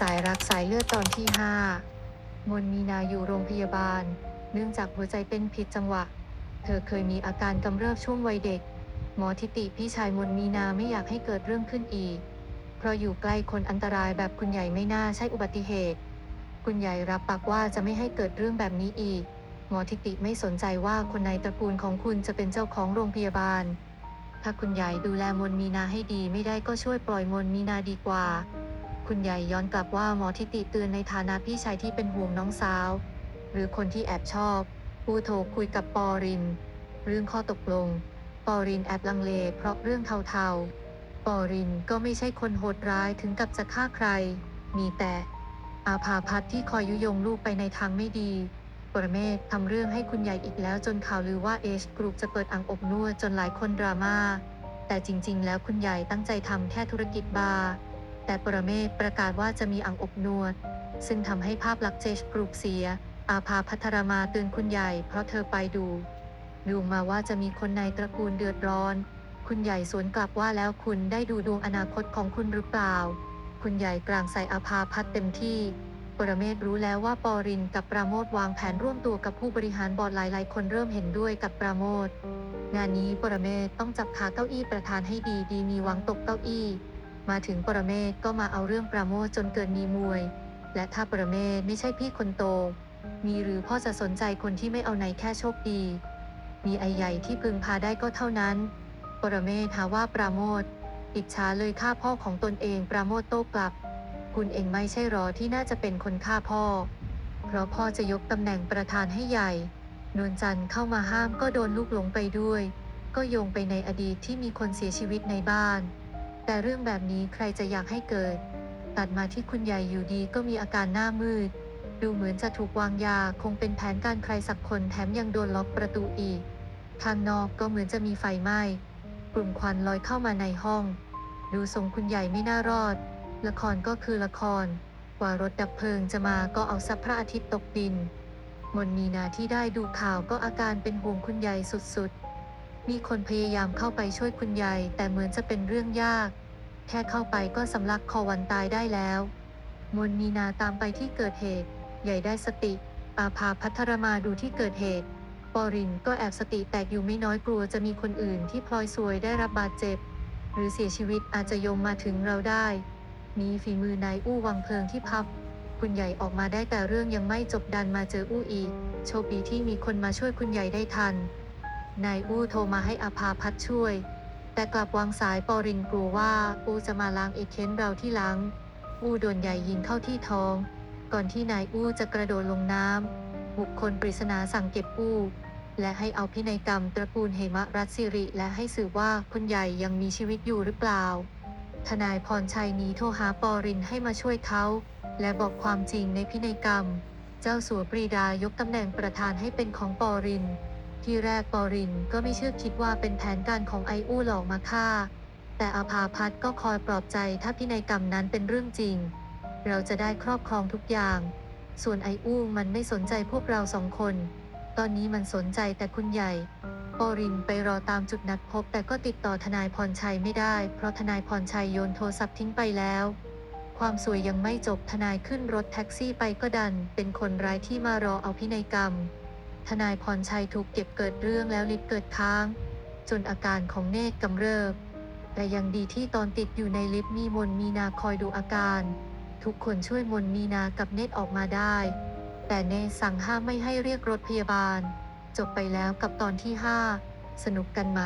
สายรักสายเลือดตอนที่ 5 มนมีนาอยู่โรงพยาบาล เนื่องจากหัวใจเป็นผิดจังหวะ เธอเคยมีอาการกำเริบช่วงวัยเด็ก หมอทิติพี่ชายมนมีนาไม่อยากให้เกิดเรื่องขึ้นอีก เพราะอยู่ใกล้คนอันตรายแบบคุณใหญ่ไม่น่าใช่อุบัติเหตุ คุณใหญ่รับปากว่าจะไม่ให้เกิดเรื่องแบบนี้อีก หมอทิติไม่สนใจว่าคนในตระกูลของคุณจะเป็นเจ้าของโรงพยาบาล ถ้าคุณใหญ่ดูแลมนมีนาให้ดีไม่ได้ก็ช่วยปล่อยมนมีนาดีกว่า คุณใหญ่ย้อนกลับว่าหมอทิติเตือนในฐานะพี่ชายที่เป็นห่วงน้องสาว หรือคนที่แอบชอบ ผู้โทรคุยกับปอริน เรื่องข้อตกลง ปอรินแอบลังเลเพราะเรื่องเทาๆ ปอรินก็ไม่ใช่คนโหดร้ายถึงกับจะฆ่าใคร มีแต่อาภาพัฒน์ที่คอยยุยงลูกไปในทางไม่ดีปรเมศทำเรื่องให้คุณใหญ่อีกแล้วจนข่าวลือว่าเอชกรุ๊ปจะเปิดอ่างอบนวดจนหลายคนดราม่า แต่จริงๆ แล้วคุณใหญ่ตั้งใจทำแค่ธุรกิจบาร์ แต่ปรเมศประกาศว่าจะมีอ่างอบนวด ซึ่งทำให้ภาพลักษณ์เจชกรุ๊ปเสีย อาภาพัทรมาเตือนคุณใหญ่เพราะเธอไปดู ดูมาว่าจะมีคนในตระกูลเดือดร้อน คุณใหญ่สวนกลับว่าแล้วคุณได้ดูดวงอนาคตของคุณหรือเปล่า คุณใหญ่กลางใส่อาภาพัฒน์เต็มที่ ปรเมศรู้แล้วว่าปอรินกับปราโมทวางแผนร่วมตัวกับผู้บริหารบอร์ดหลาย ๆ คนเริ่มเห็นด้วยกับปราโมทงานนี้ปรเมศต้องจับขาเก้าอี้ประธานให้ดีดีมีหวังตกเก้าอี้ มาถึงปรเมศก็มาเอาเรื่องปราโมทจนเกิดมีมวย และถ้าปรเมศไม่ใช่พี่คนโต มีหรือพ่อจะสนใจคนที่ไม่เอาไหนแค่โชคดี มีไอใหญ่ที่พึงพาได้ก็เท่านั้น ปรเมศหาว่าปราโมทอิจฉาเลยฆ่าพ่อของตนเองปราโมทโต้กลับ คุณเองไม่ใช่รอที่น่าจะเป็นคนฆ่าพ่อ เพราะพ่อจะยกตำแหน่งประธานให้ใหญ่ นวลจันทร์เข้ามาห้ามก็โดนลูกหลงไปด้วย ก็โยงไปในอดีตที่มีคนเสียชีวิตในบ้าน แต่เรื่องแบบนี้ใครจะอยากให้เกิด ตัดมาที่คุณใหญ่อยู่ดีก็มีอาการหน้ามืด ดูเหมือนจะถูกวางยาคงเป็นแผนการใครสักคนแถมยังโดนล็อกประตูอีกข้างนอกก็เหมือนจะมีไฟไหม้ กลุ่มควันลอยเข้ามาในห้อง ดูทรงคุณใหญ่ไม่น่ารอด ละครก็คือละคร กว่ารถดับเพลิงจะมาก็เอาซับพระอาทิตย์ตกดินมนมีนาที่ได้ดูข่าวก็อาการเป็นห่วงคุณใหญ่สุดๆ มีคนพยายามเข้าไปช่วยคุณใหญ่แต่เหมือนจะเป็นเรื่องยาก แค่เข้าไปก็สำลักคอวันตายได้แล้วมนมีนาตามไปที่เกิดเหตุ ใหญ่ได้สติอาภาพัทรมาดูที่เกิดเหตุปอรินก็แอบสติแตกอยู่ไม่น้อยกลัวจะมีคนอื่นที่พลอยซวยได้รับบาดเจ็บ หรือเสียชีวิตอาจจะโยงมาถึงเราได้ มีฝีมือนายอู้วังเพลิงที่พับ คุณใหญ่ออกมาได้แต่เรื่องยังไม่จบดันมาเจออู้อีก โชคดีที่มีคนมาช่วยคุณใหญ่ได้ทัน นายอู้โทรมาให้อภาพัดช่วย แต่กลับวางสายปอรินกลัวว่าอู้จะมาล้างเอเค้นเราที่หลัง อู้โดนใหญ่ยิงเข้าที่ท้อง ก่อนที่นายอู้จะกระโดดลงน้ำบุคคลปริศนาสั่งเก็บอู้ และให้เอาพินัยกรรมตระกูลเหมรัตสิริ และให้สืบว่าคุณใหญ่ยังมีชีวิตอยู่หรือเปล่า ทนายพรชัยหนีโทรหาปอรินให้มาช่วยเขาและบอกความจริงในพินัยกรรม เจ้าสัวปรีดายกตำแหน่งประธานให้เป็นของปอริน ที่แรกปอรินก็ไม่เชื่อคิดว่าเป็นแผนการของไออู้หลอกมาฆ่า แต่อาภาพัฒก็คอยปลอบใจถ้าพินัยกรรมนั้นเป็นเรื่องจริง เราจะได้ครอบครองทุกอย่าง ส่วนไออู้มันไม่สนใจพวกเราสองคน ตอนนี้มันสนใจแต่คุณใหญ่ปอรินไปรอตามจุดนัดพบแต่ก็ติดต่อทนายพรชัยไม่ได้ เพราะทนายพรชัยโยนโทรศัพท์ทิ้งไปแล้ว ความสวยยังไม่จบทนายขึ้นรถแท็กซี่ไปก็ดัน เป็นคนร้ายที่มารอเอาพินัยกรรม ทนายพรชัยถูกเก็บเกิดเรื่องแล้วลิฟต์เกิดค้าง จนอาการของเนตรกำเริบ แต่ยังดีที่ตอนติดอยู่ในลิฟต์มีมนมีนาคอยดูอาการ ทุกคนช่วยมนมีนากับเนตรออกมาได้ แต่เนตรสั่งห้ามไม่ให้เรียกรถพยาบาล จบไปแล้วกับตอนที่ 5 สนุกกันไหม